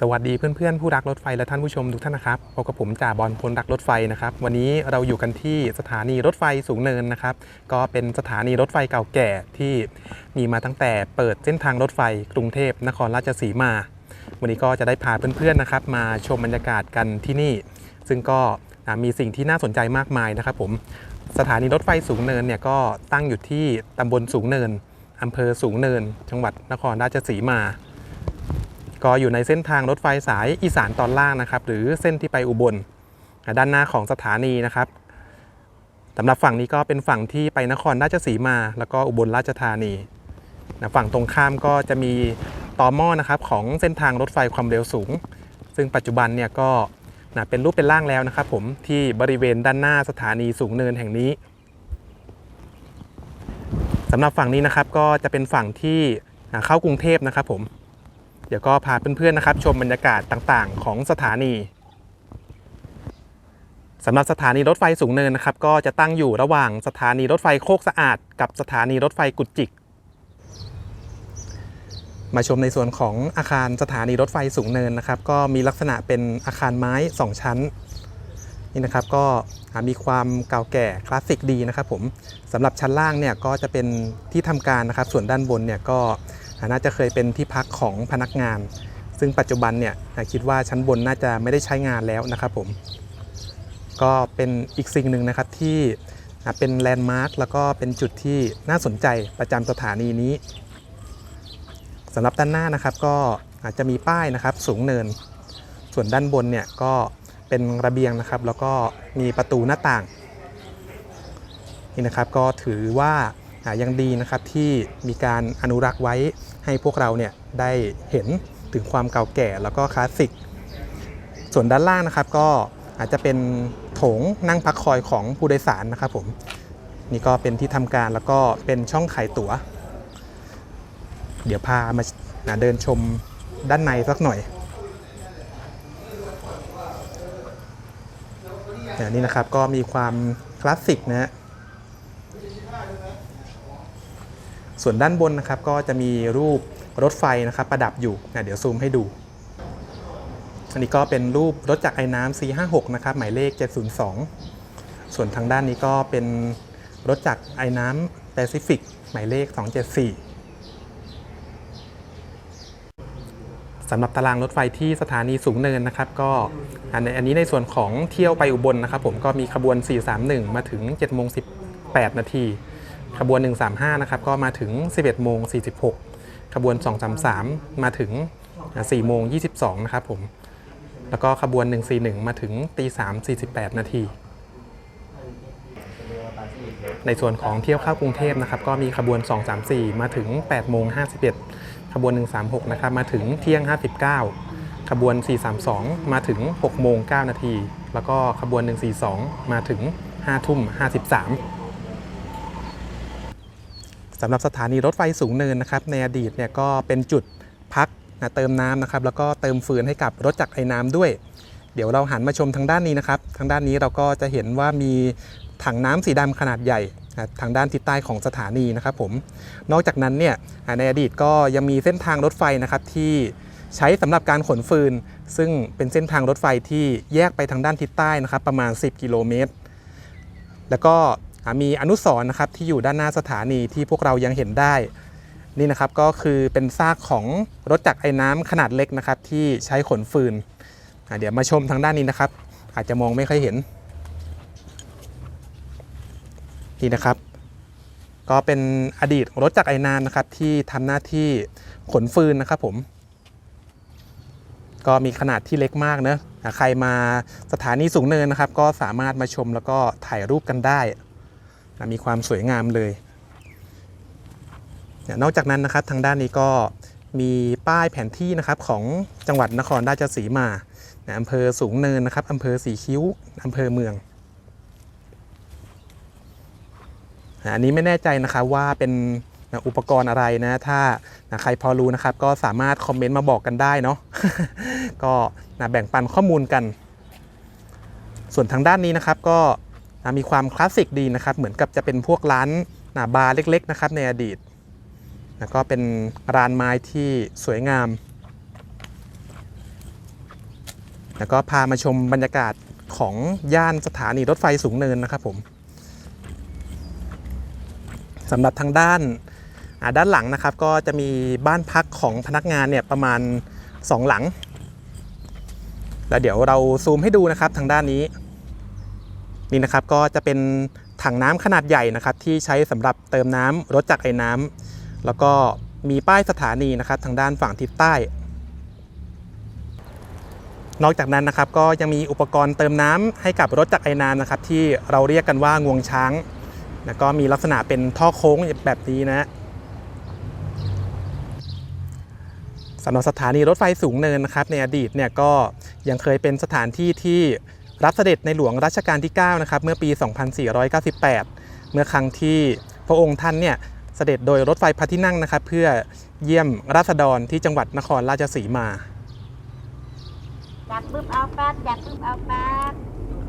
สวัสดีเพื่อนๆผู้รักรถไฟและท่านผู้ชมทุกท่านนะครับพบกับผมจ่าบอลพลรักรถไฟนะครับ วันนี้เราอยู่กันที่สถานีรถไฟสูงเนินนะครับ ก็เป็นสถานีรถไฟเก่าแก่ที่มีมาตั้งแต่เปิดเส้นทางรถไฟกรุงเทพนครราชสีมา วันนี้ก็จะได้พาเพื่อนๆนะครับ มาชมบรรยากาศกันที่นี่ ซึ่งก็มีสิ่งที่น่าสนใจมากมายนะครับผมสถานีรถไฟสูงเนินเนี่ยก็ตั้งอยู่ที่ตำบลสูงเนินอำเภอสูงเนิน จังหวัดนครราชสีมา ก็อยู่ในเส้นทางรถไฟสายอีสานตอนล่างนะครับ หรือเส้นที่ไปอุบล ด้านหน้าของสถานีนะครับสำหรับฝั่งนี้ก็เป็นฝั่งที่ไปนครราชสีมา แล้วก็อุบลราชธานีนะฝั่งตรงข้ามก็จะมีต่อหม้อนะครับของเส้นทางรถไฟความเร็วสูง ซึ่งปัจจุบันเนี่ยก็นะเป็นรูปเป็นร่างแล้วนะครับผมที่บริเวณด้านหน้าสถานีสูงเนินแห่งนี้สำหรับฝั่งนี้นะครับก็จะเป็นฝั่งที่เข้ากรุงเทพนะครับผม เดี๋ยวก็พาเพื่อนๆนะครับ ชมบรรยากาศต่างๆ ของสถานีสำหรับสถานีรถไฟสูงเนินนะครับ ก็จะตั้งอยู่ระหว่างสถานีรถไฟโคกสะอาด กับสถานีรถไฟกุดจิก มาชมในส่วนของอาคารสถานีรถไฟสูงเนินนะครับ ก็มีลักษณะเป็นอาคารไม้ 2 ชั้นนี่นะครับก็มีความเก่าแก่คลาสสิกดีนะครับผมสำหรับชั้นล่างเนี่ยก็จะเป็นที่ทำการนะครับ ส่วนด้านบนเนี่ยก็ น่าจะเคยเป็นที่พักของพนักงาน ซึ่งปัจจุบันเนี่ยคิดว่าชั้นบนน่าจะไม่ได้ใช้งานแล้วนะครับผม ก็เป็นอีกสิ่งหนึ่งนะครับที่เป็นแลนด์มาร์คแล้วก็เป็นจุดที่น่าสนใจประจำสถานีนี้สำหรับด้านหน้านะครับก็อาจจะมีป้ายนะครับสูงเนิน ส่วนด้านบนเนี่ยก็เป็นระเบียงนะครับ แล้วก็มีประตูหน้าต่างนี่นะครับก็ถือว่าอ่ายังดีนะครับที่มีการอนุรักษ์ไว้ ให้พวกเราเนี่ยได้เห็นถึงความเก่าแก่แล้วก็คลาสสิก ส่วนด้านล่างนะครับก็อาจจะเป็นโถงนั่งพักคอยของผู้โดยสารนะครับผมนี่ก็เป็นที่ทำการแล้วก็เป็นช่องขายตั๋ว เดี๋ยวพามาเดินชมด้านในสักหน่อยเนี่ยนี่นะครับก็มีความคลาสสิกนะฮะ ส่วนด้านบนนะครับก็จะมีรูปรถไฟนะครับประดับอยู่นะเดี๋ยวซูมให้ดู อันนี้ก็เป็นรูปรถจักรไอ้น้ำ C56 นะครับหมายเลข 702 ส่วนทางด้านนี้ก็เป็นรถจักรไอ้น้ำแปซิฟิกหมายเลข 274สำหรับตารางรถไฟที่สถานีสูงเนินนะครับ ก็อันอันนี้ในส่วนของเที่ยวไปอุบลนะครับ ผมก็มีขบวน 431 มาถึง7โมง18 นาที ขบวน 135 นะครับ ก็มาถึง 11โมง46 ขบวน 233 มาถึง4โมง22 นะครับผม แล้วก็ขบวน 141 มาถึงตี3 48 นาที ในส่วนของเที่ยวเข้ากรุงเทพนะครับ ก็มีขบวน 234 มาถึง8โมง51 ขบวน 136 นะครับ มาถึงเที่ยง 59 ขบวน 432 มาถึง6โมง9นาที แล้วก็ขบวน 142 มาถึง5ทุ่ม 53สำหรับสถานีรถไฟสูงเนินนะครับในอดีตเนี่ยก็เป็นจุดพักนะเติมน้ำนะครับแล้วก็เติมฟืนให้กับรถจักรไอ้น้ำด้วย เดี๋ยวเราหันมาชมทางด้านนี้นะครับ ทางด้านนี้เราก็จะเห็นว่ามีถังน้ำสีดำขนาดใหญ่ทางด้านทิศใต้ของสถานีนะครับผม นอกจากนั้นเนี่ยในอดีตก็ยังมีเส้นทางรถไฟนะครับที่ใช้สำหรับการขนฟืน ซึ่งเป็นเส้นทางรถไฟที่แยกไปทางด้านทิศใต้นะครับประมาณ 10 กิโลเมตร แล้วก็ มีอนุสรณ์นะครับที่อยู่ด้านหน้าสถานีที่พวกเรายังเห็นได้ นี่นะครับก็คือเป็นซากของรถจักรไอ้น้ำขนาดเล็กนะครับที่ใช้ขนฟืน เดี๋ยวมาชมทางด้านนี้นะครับ อาจจะมองไม่ค่อยเห็น นี่นะครับ ก็เป็นอดีตรถจักรไอ้น้ำนะครับที่ทำหน้าที่ขนฟืนนะครับผมก็มีขนาดที่เล็กมากเนะอ่าใครมาสถานีสูงเนินนะครับ ก็สามารถมาชมแล้วก็ถ่ายรูปกันได้ มีความสวยงามเลยนอกจากนั้นนะครับทางด้านนี้ก็มีป้ายแผนที่นะครับของจังหวัดนครราชสีมาในอำเภอสูงเนินนะครับอำเภอสีคิ้วอำเภอเมืองอันนี้ไม่แน่ใจนะครับว่าเป็นอุปกรณ์อะไรนะ ถ้าใครพอรู้นะครับ ก็สามารถคอมเมนต์มาบอกกันได้เนาะก็นะแบ่งปันข้อมูลกัน ส่วนทางด้านนี้นะครับก็ นะมีความคลาสสิกดีนะครับ เหมือนกับจะเป็นพวกร้านนะบาร์เล็กๆนะครับในอดีตนะก็เป็นร้านไม้ที่สวยงาม แล้วก็พามาชมบรรยากาศของย่านสถานีรถไฟสูงเนินนะครับผมสำหรับทางด้านด้านหลังนะครับก็จะมีบ้านพักของพนักงานเนี่ยประมาณ 2 หลัง แล้วเดี๋ยวเราซูมให้ดูนะครับทางด้านนี้ นี่นะครับก็จะเป็นถังน้ำขนาดใหญ่นะครับ ที่ใช้สำหรับเติมน้ำรถจากรไอ้น้ำแล้วก็มีป้ายสถานีนะครับ ทางด้านฝั่งทิศใต้ นอกจากนั้นนะครับก็ยังมีอุปกรณ์เติมน้ำให้กับรถจักรไอ้น้ำนะครับ ที่เราเรียกกันว่างวงช้างแล้วก็มีลักษณะเป็นท่อโค้งแบบนี้นะสำหรับสถานีรถไฟสูงเนินนะครับในอดีตเนี่ยก็ยังเคยเป็นสถานที่ที่ รับเสด็จในหลวงรัชกาลที่9นะครับเมื่อปี 2498 เมื่อครั้งที่พระองค์ท่านเนี่ยเสด็จโดยรถไฟพระที่นั่งนะครับ เพื่อเยี่ยมราษฎรที่จังหวัดนครราชสีมา จับปุ๊บเอาแป๊บจับปุ๊บเอาแป๊บ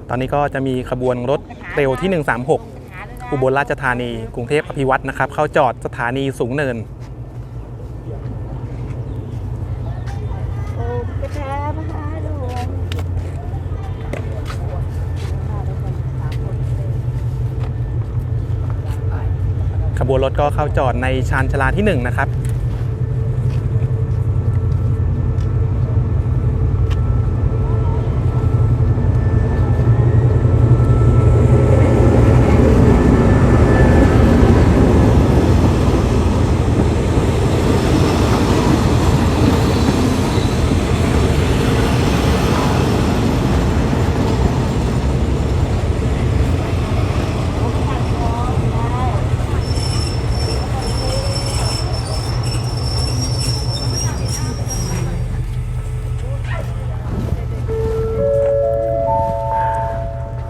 ตอนนี้ก็จะมีขบวนรถเร็วที่ 136หาด้วยนะอุบลราชธานี กรุงเทพอภิวัตนะครับ เข้าจอดสถานีสูงเนิน โอ้กระแทมหาหลวง ขบวนรถก็เข้าจอดในชานชลาที่1นะครับ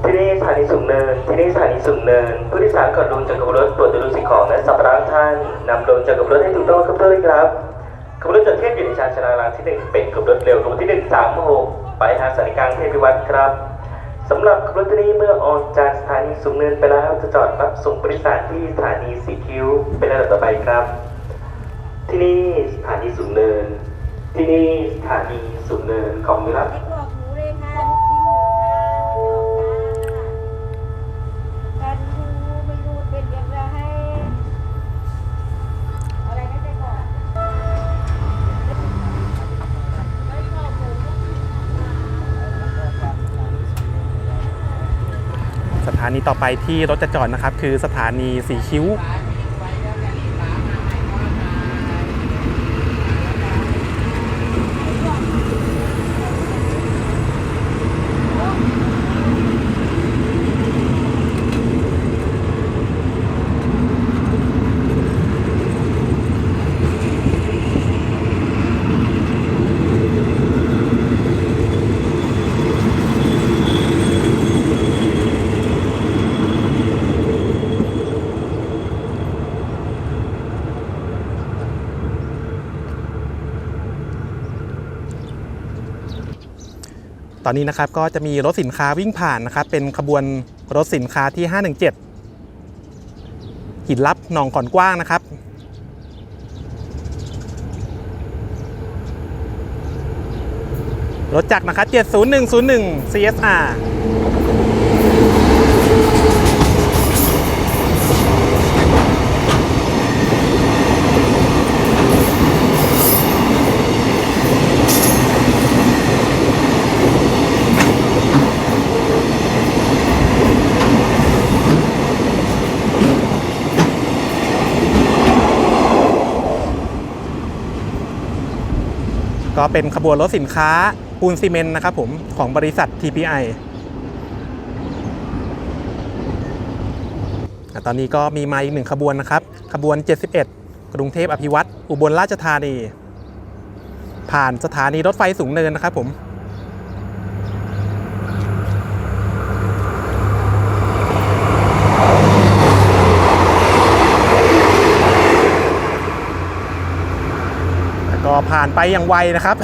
ที่นี่สถานีสูงเนิน ที่นี่สถานีสูงเนิน ผู้โดยสารก่อนลงจากขบวนรถโปรดดูสิ่งของและสัมภาระท่านนำลงจากขบวนร ถูกต้องครับเพื่อนครับขบวนรถจดเทียบอยู่ในชานชาลาลางที่หนึ่งเป็นขบวนรถเร็วขบวนที่หนึ่งสามหกไปทางสถานีกลางเทพิวัตรครับสำหรับขบวนรถนี้เมื่อออกจากสถานีสูงเนินไปแล้วจะจอดรับส่งผู้โดยสารที่สถานีสีคิ้วเป็นระดับต่อไปครับ ที่นี่สถานีสูงเนิน ที่นี่สถานีสูงเนินของรับ ถานีต่อไปที่รถจะจอดนะครับ คือสถานีสีคิ้ว ตอนนี้นะครับก็จะมีรถสินค้าวิ่งผ่านนะครับ เป็นขบวนรถสินค้าที่ 517 หินลับหนองขอนกว้างนะครับ รถจักรนะครับ 70101 CSR เป็นขบวนรถสินค้าปูนซีเมนต์นะครับผมของบริษัท TPI อตอนนี้ก็มีมาอีกหนึ่งขบวนนะครับ ขบวน 71 กรุงเทพอภิวัตรอุบลราชธานี ผ่านสถานีรถไฟสูงเนินนะครับผม แล้วก็ ผ่านไปอย่างไวนะครับ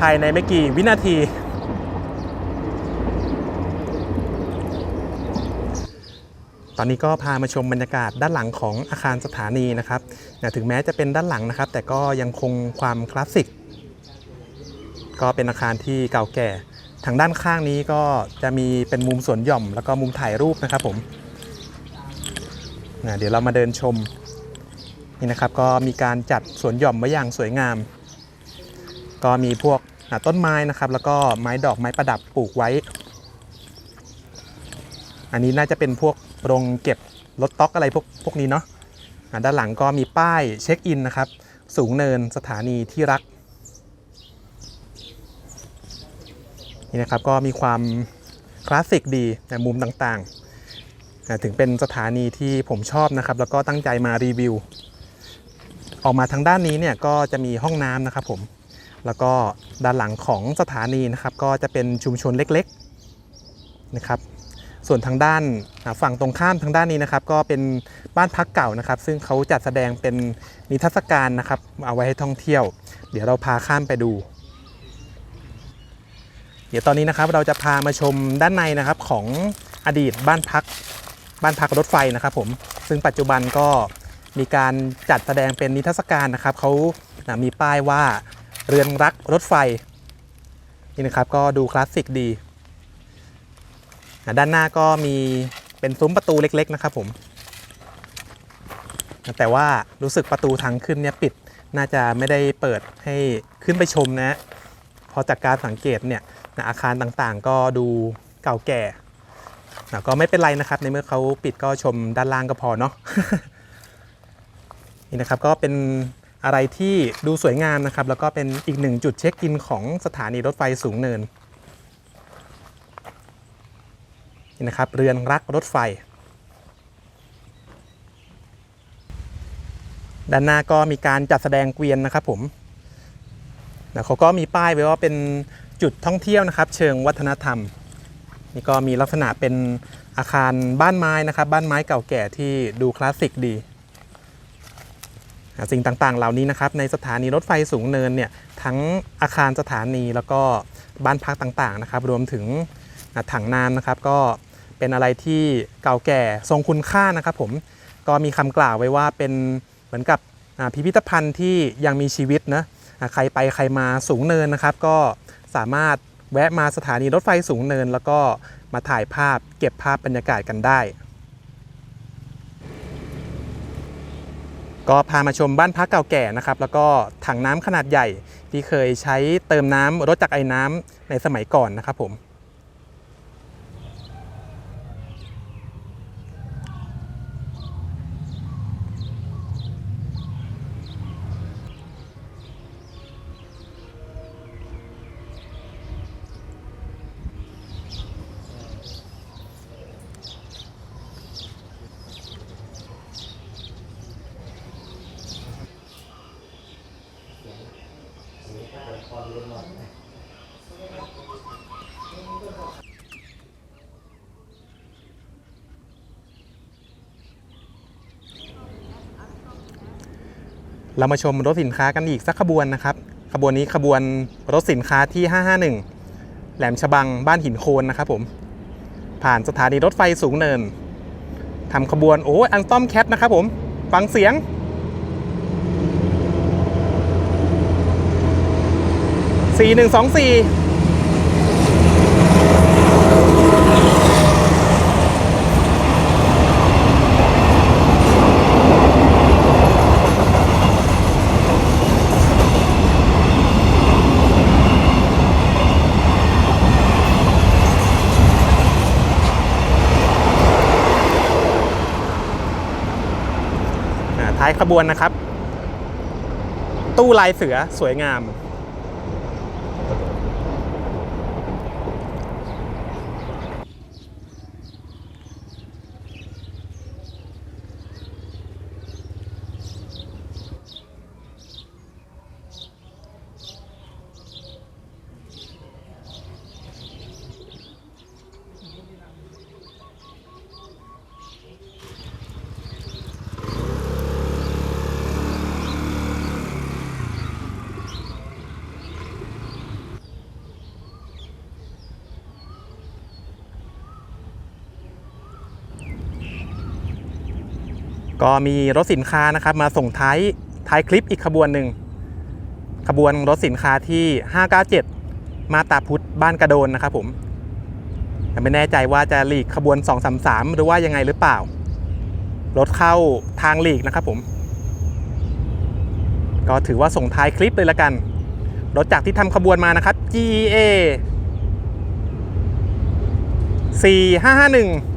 ภายในไม่กี่วินาที ตอนนี้ก็พามาชมบรรยากาศด้านหลังของอาคารสถานีนะครับเนี่ยถึงแม้จะเป็นด้านหลังนะครับ แต่ก็ยังคงความคลาสสิก ก็เป็นอาคารที่เก่าแก่ ทางด้านข้างนี้ก็จะมีเป็นมุมสวนหย่อม แล้วก็มุมถ่ายรูปนะครับผมนะเดี๋ยวเรามาเดินชม นี่นะครับก็มีการจัดสวนหย่อมไว้อย่างสวยงาม ก็มีพวกต้นไม้นะครับ แล้วก็ไม้ดอกไม้ประดับปลูกไว้ อันนี้น่าจะเป็นพวกโรงเก็บรถต๊อกอะไรพวกพวกนี้เนาะด้านหลังก็มีป้ายเช็คอินนะครับ สูงเนินสถานีที่รัก นี่นะครับก็มีความคลาสสิกดีในมุมต่างๆ ถึงเป็นสถานีที่ผมชอบนะครับ แล้วก็ตั้งใจมารีวิว ออกมาทางด้านนี้เนี่ยก็จะมีห้องน้ำนะครับผม แล้วก็ด้านหลังของสถานีนะครับ ก็จะเป็นชุมชนเล็กๆนะครับ ส่วนทางด้านฝั่งตรงข้ามทางด้านนี้นะครับ ก็เป็นบ้านพักเก่านะครับ ซึ่งเขาจัดแสดงเป็นนิทรรศการนะครับ เอาไว้ให้ท่องเที่ยว เดี๋ยวเราพาข้ามไปดู เดี๋ยวตอนนี้นะครับเราจะพามาชมด้านในนะครับของอดีตบ้านพักบ้านพักรถไฟนะครับผม ซึ่งปัจจุบันก็ มีการจัดแสดงเป็นนิทรรศการนะครับเขานะมีป้ายว่าเรือนรักรถไฟนี่นะครับก็ดูคลาสสิกดีอะด้านหน้าก็มีเป็นซุ้มประตูเล็ก ๆ นะครับผม แต่ว่ารู้สึกประตูทางขึ้นเนี่ยปิดน่าจะไม่ได้เปิดให้ขึ้นไปชมนะพอจากการสังเกตเนี่ยนะอาคารต่างๆ ก็ดูเก่าแก่นะก็ไม่เป็นไรนะครับในเมื่อเขาปิดก็ชมด้านล่างก็พอเนาะ นี่นะครับก็เป็นอะไรที่ดูสวยงามนะครับ แล้วก็เป็นอีกหนึ่งจุดเช็คอินของสถานีรถไฟสูงเนินนี่นะครับเรือนรักรถไฟ ด้านหน้าก็มีการจัดแสดงเกวียนนะครับผมนะเขาก็มีป้ายไว้ว่าเป็นจุดท่องเที่ยวนะครับ เชิงวัฒนธรรมนี่ก็มีลักษณะเป็นอาคารบ้านไม้นะครับ บ้านไม้เก่าแก่ที่ดูคลาสสิกดี สิ่งต่างๆ เหล่านี้นะครับในสถานีรถไฟสูงเนินเนี่ยทั้งอาคารสถานีแล้วก็บ้านพักต่างๆนะครับรวมถึงถังน้ำนะครับ ก็เป็นอะไรที่เก่าแก่ทรงคุณค่านะครับผมก็มีคำกล่าวไว้ว่าเป็นเหมือนกับพิพิธภัณฑ์ที่ยังมีชีวิตนะใครไปใครมาสูงเนินนะครับ ก็สามารถแวะมาสถานีรถไฟสูงเนิน แล้วก็มาถ่ายภาพเก็บภาพบรรยากาศกันได้ ก็พามาชมบ้านพักเก่าแก่นะครับแล้วก็ถังน้ำขนาดใหญ่ที่เคยใช้เติมน้ำรถจักรไอ้น้ำในสมัยก่อนนะครับผม เรามาชมรถสินค้ากันอีกสักขบวนนะครับ ขบวนนี้ขบวนรถสินค้าที่ 551 แหลมฉบังบ้านหินโคนนะครับผม ผ่านสถานีรถไฟสูงเนินทำขบวนโอ้ยอันต้อมแคทนะครับผม ฟังเสียง4124อ่ ท้ายขบวนนะครับ ตู้ลายเสือสวยงาม ก็มีรถสินค้านะครับมาส่งท้ายท้ายคลิปอีกขบวนหนึ่งขบวนรถสินค้าที่ 597 มาตาพุทธบ้านกระโดนนะครับผมแต่ไม่แน่ใจว่าจะหลีกขบวน 233 หรือว่ายังไงหรือเปล่า รถเข้าทางหลีกนะครับผม ก็ถือว่าส่งท้ายคลิปเลยละกัน รถจากที่ทำขบวนมานะครับ GA 4551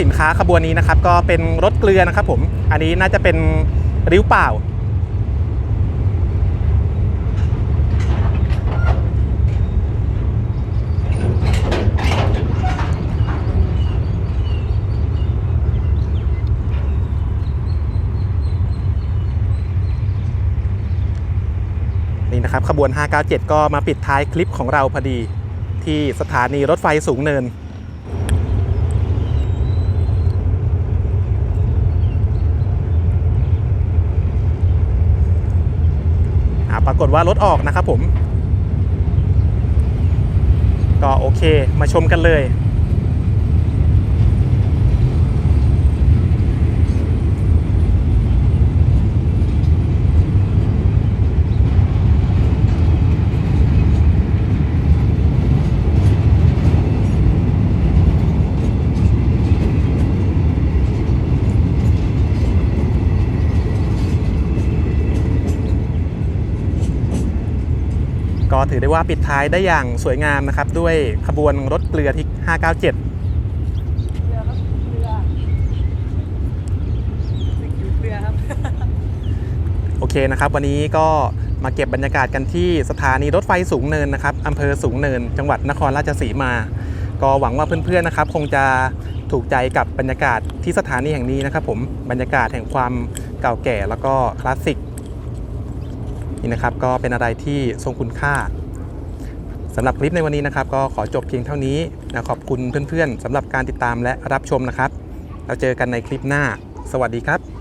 สินค้าขบวนนี้นะครับ ก็เป็นรถเกลือนะครับ ผม อันนี้น่าจะเป็นริ้วเปล่า นี่นะครับขบวน 597 ก็มาปิดท้ายคลิปของเราพอดี ที่สถานีรถไฟสูงเนิน อ่ากฏว่ารถออกนะครับผม ก็โอเคมาชมกันเลย ถือได้ว่าปิดท้ายได้อย่างสวยงามนะครับ ด้วยขบวนรถเกลือที่ 597เรือครับเรือเรือครับโอเคนะครับ วันนี้ก็มาเก็บบรรยากาศกันที่สถานีรถไฟสูงเนินนะครับอำเภอสูงเนิน จังหวัดนครราชสีมา ก็หวังว่าเพื่อนๆนะครับ คงจะถูกใจกับบรรยากาศที่สถานีแห่งนี้นะครับ ผมบรรยากาศแห่งความเก่าแก่แล้วก็คลาสสิก นี่นะครับก็เป็นอะไรที่ทรงคุณค่าสำหรับคลิปในวันนี้นะครับ ก็ขอจบเพียงเท่านี้นะขอบคุณเพื่อนๆสำหรับการติดตามและรับชมนะครับ เราเจอกันในคลิปหน้า สวัสดีครับ